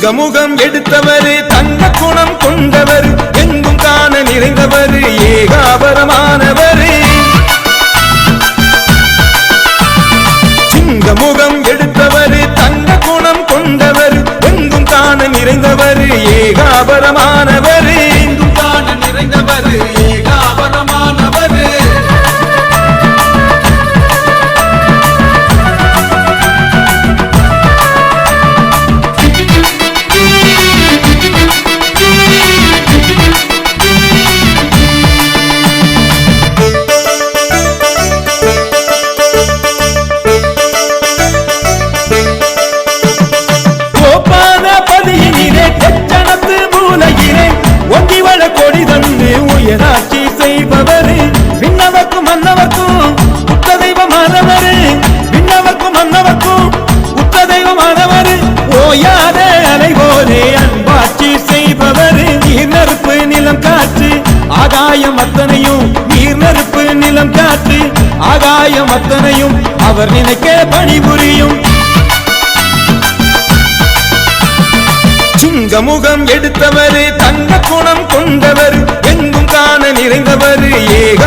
சிங்கமுகம் எடுத்தவர் தங்க குணம் கொண்டவர். எங்கும் காண நிறைந்தவர் ஏகாபரமானவர். அவர் நினைக்க பணிபுரியும் சிங்கமுகம் எடுத்தவர் தங்க குணம் கொண்டவர் எங்கும் காண நிறைந்தவர் ஏகாபரமானவர்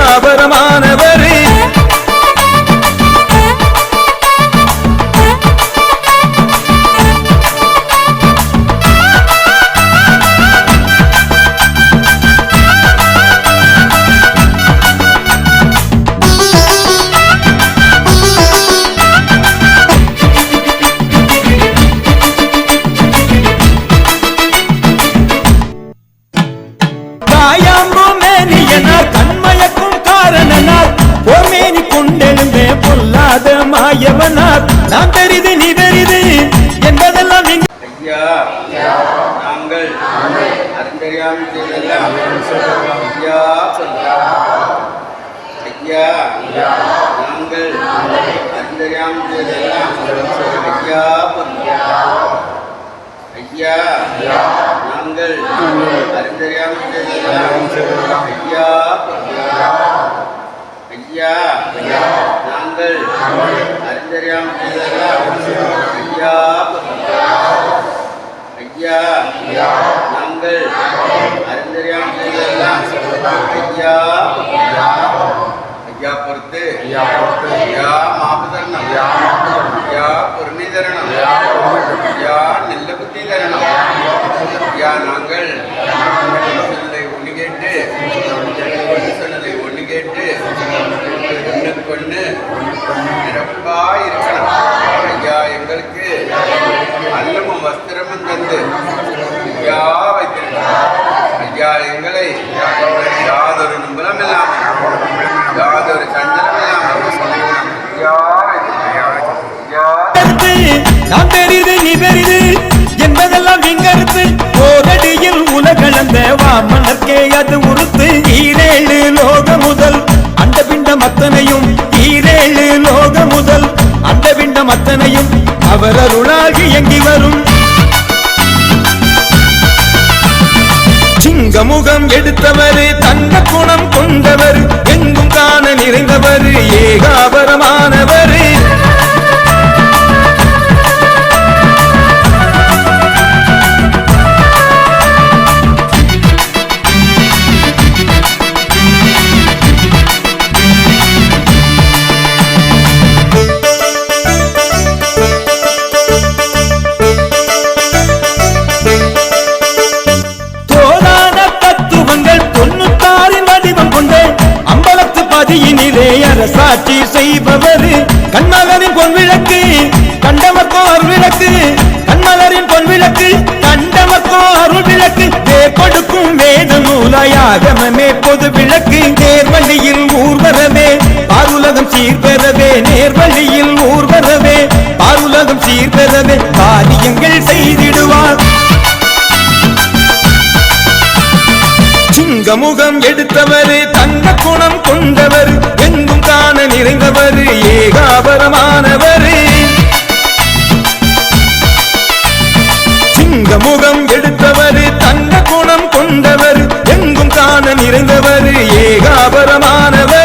அறிந்தறியாமல் செய்தெல்லாம் ஐயா ஐயா நாங்கள் அறிந்தறியாமல் செய்தெல்லாம் ஐயா ஐயா நாங்கள் அறிந்தறியாமல் செய்தெல்லாம் ஐயா ஐயா நாங்கள் அறிந்தறியாமல் செய்தெல்லாம் ஐயா சொல்லுங்க. ஐயா நாங்கள் அறிந்தறியாமல் செய்தெல்லாம் ஐயா ஐயா பொறுத்து ஐயா உலகளந்த வாமனர்க்கே அது உறுத்து. ஈரேழு லோக முதல் அந்த பிண்டம் அத்தனையும் ஈரேழு லோக முதல் அந்த பிண்டம் அத்தனையும் அவர் அருளாகி எங்கி வரும். சிங்கமுகம் எடுத்தவர் தங்க குணம் கொண்டவர் எங்கும் காண நிறைந்தவர் ஏகாபரமானவர் பதியினிலே அரசாட்சி செய்பவர். கண்மலரின் பொன் விளக்கு கண்டமர்க்கோ அருள் விளக்கு. கண்மலரின் பொன் விளக்கு கண்டமர்க்கோ அருள் விளக்கு. தேர் கொடுக்கும் வேத நூலாயாகமே பொது விளக்கு. நேர்வழியில் ஊர்வரவே பாருலகம் சீர்பெறவே. நேர்வழியில் ஊர்வரவே பாருலகம் சீர்பெறவே. காரியங்கள் செய்திடுவார். சிங்கமுகம் எடுத்தவர் தங்க குணம் கொண்டவர் எங்கும் காண நிறைந்தவர் ஏகாபரமானவர். சிங்கமுகம் எடுத்தவர் தங்க குணம் கொண்டவர் எங்கும் காண நிறைந்தவர் ஏகாபரமானவர்.